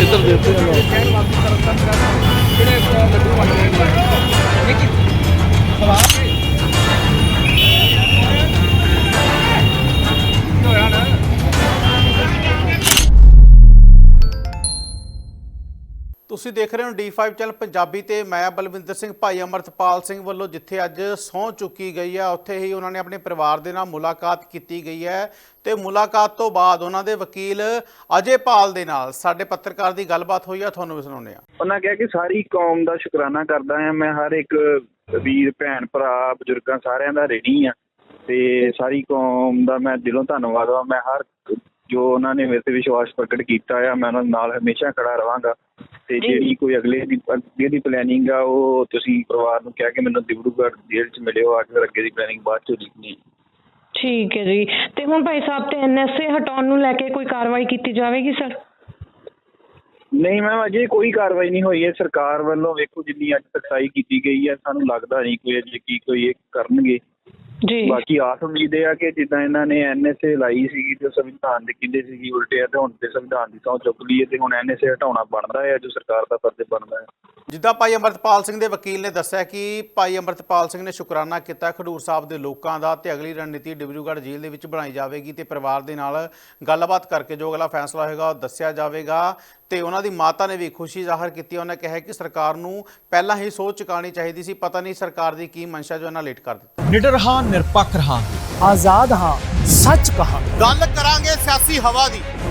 Itu dia tu. ਤੁਸੀਂ ਦੇਖ ਰਹੇ ਹੋ D5 ਚੈਨਲ ਪੰਜਾਬੀ ਤੇ ਮੈਂ ਬਲਵਿੰਦਰ ਸਿੰਘ ਭਾਈ ਅਮਰਤਪਾਲ ਸਿੰਘ ਵੱਲੋਂ ਜਿੱਥੇ ਅੱਜ ਸਹੁੰ ਚੁੱਕੀ ਗਈ ਹੈ ਉੱਥੇ ਹੀ ਉਹਨਾਂ ਨੇ ਆਪਣੇ ਪਰਿਵਾਰ ਦੇ ਨਾਲ ਮੁਲਾਕਾਤ ਕੀਤੀ ਗਈ ਹੈ ਤੇ ਮੁਲਾਕਾਤ ਤੋਂ ਬਾਅਦ ਉਹਨਾਂ ਦੇ ਵਕੀਲ ਅਜੇ ਪਾਲ ਦੇ ਨਾਲ ਸਾਡੇ ਪੱਤਰਕਾਰ ਦੀ ਗੱਲਬਾਤ ਹੋਈ ਆ, ਤੁਹਾਨੂੰ ਵੀ ਸੁਣਾਉਂਦੇ ਆ ਉਹਨਾਂ ਕਿਹਾ ਕਿ ਸਾਰੀ ਕੌਮ ਦਾ ਸ਼ੁਕਰਾਨਾ ਕਰਦਾ ਹਾਂ, ਮੈਂ ਹਰ ਇੱਕ ਵੀਰ, ਭੈਣ, ਭਰਾ, ਬਜ਼ੁਰਗਾਂ ਸਾਰਿਆਂ ਦਾ ਰੇਣੀ ਆ ਤੇ ਸਾਰੀ ਕੌਮ ਦਾ ਮੈਂ ਦਿਲੋਂ ਧੰਨਵਾਦ ਆ ਮੈਂ ਹਰ ਜੋ ਉਹਨਾਂ ਨੇ ਮੇਰੇ ਤੇ ਵਿਸ਼ਵਾਸ ਪ੍ਰਗਟ ਕੀਤਾ ਆ, ਮੈਂ ਉਹਨਾਂ ਨਾਲ ਹਮੇਸ਼ਾ ਖੜਾ ਰਵਾਂਗਾ ਤੇ ਜਿਹੜੀ ਕੋਈ ਅਗਲੇ ਦੀ ਦੀ ਪਲੈਨਿੰਗ ਆ ਉਹ ਤੁਸੀਂ ਪਰਿਵਾਰ ਨੂੰ ਕਹਿ ਕੇ ਮੈਨੂੰ ਦਿਬੜੂਗੜ੍ਹ ਜੇਲ੍ਹ 'ਚ ਮਿਲਿਓ ਆ ਕੇ ਅੱਗੇ ਦੀ ਪਲੈਨਿੰਗ ਬਾਅਦ 'ਚ ਲਿਖਣੀ ਠੀਕ ਹੈ ਜੀ। ਤੇ ਹੁਣ ਭਾਈ ਸਾਹਿਬ ਤੇ ਐਨਐਸਏ ਹਟਾਉਣ ਨੂੰ ਲੈ ਕੇ ਕੋਈ ਕਾਰਵਾਈ ਕੀਤੀ ਜਾਵੇਗੀ ਸਰ? ਨਹੀਂ ਮੈਮ ਅਜੇ ਕੋਈ ਕਾਰਵਾਈ ਨਹੀਂ ਹੋਈ ਹੈ। ਸਰਕਾਰ ਵੱਲੋਂ ਵੇਖੋ ਜਿੰਨੀ ਅੱਜ ਤੱਕ ਕੀਤੀ ਗਈ ਹੈ ਸਾਨੂੰ ਲੱਗਦਾ ਨਹੀਂ ਕੋਈ ਅਜੇ ਕੀ ਕੋਈ ਇਹ ਕਰਨਗੇ। ਜੀ। ਬਾਕੀ ਆਸ ਉਮੀਦ ਇਹ ਆ ਕਿ ਜਿੱਦਾਂ ਇਹਨਾਂ ਨੇ ਐਨਐਸਏ ਲਾਈ ਸੀਗੀ ਤੇ ਸੰਵਿਧਾਨ ਦੇ ਕਹਿੰਦੇ ਸੀਗੀ ਉਲਟੇ ਆ ਤੇ ਹੁਣ ਤੇ ਸੰਵਿਧਾਨ ਦੀ ਸਹੁੰ ਚੁੱਕ ਲਈ ਹੈ ਤੇ ਹੁਣ ਐਨਐਸਏ ਹਟਾਉਣਾ ਬਣਦਾ ਹੈ ਜੋ ਸਰਕਾਰ ਦਾ ਫਰਜ਼ ਬਣਦਾ ਹੈ ਜਿੱਦਾਂ ਭਾਈ ਅਮਰਤਪਾਲ ਸਿੰਘ ਦੇ ਵਕੀਲ ਨੇ ਦੱਸਿਆ ਕਿ ਭਾਈ ਅਮਰਤਪਾਲ ਸਿੰਘ ਨੇ ਸ਼ੁਕਰਾਨਾ ਕੀਤਾ ਖਡੂਰ ਸਾਹਿਬ ਦੇ ਲੋਕਾਂ ਦਾ ਤੇ ਅਗਲੀ ਰਣਨੀਤੀ ਡਿਬਰੂਗੜ੍ਹ ਜੇਲ੍ਹ ਦੇ ਵਿੱਚ ਬਣਾਈ ਜਾਵੇਗੀ ਤੇ ਪਰਿਵਾਰ ਦੇ ਨਾਲ ਗੱਲਬਾਤ ਕਰਕੇ ਜੋ ਅਗਲਾ ਫੈਸਲਾ ਹੋਏਗਾ ਉਹ ਦੱਸਿਆ ਜਾਵੇਗਾ। ਤੇ ਉਹਨਾਂ ਦੀ ਮਾਤਾ ਨੇ ਵੀ ਖੁਸ਼ੀ ਜ਼ਾਹਰ ਕੀਤੀ। ਉਹਨੇ ਕਿਹਾ ਕਿ ਸਰਕਾਰ ਨੂੰ ਪਹਿਲਾਂ ਹੀ ਸੋਚ ਚੁਕਾਣੀ ਚਾਹੀਦੀ ਸੀ। ਪਤਾ ਨਹੀਂ ਸਰਕਾਰ ਦੀ ਕੀ ਮਨਸ਼ਾ ਜੋ ਇਹਨਾਂ ਲੇਟ ਕਰ ਦਿੱਤੀ। ਨਿਡਰ ਹਾਂ ਨਿਰਪੱਖ ਰਹਾਂਗੇ। ਆਜ਼ਾਦ ਹਾਂ ਸੱਚ ਕਹਾ ਗੱਲ ਕਰਾਂਗੇ ਸਿਆਸੀ ਹਵਾ ਦੀ।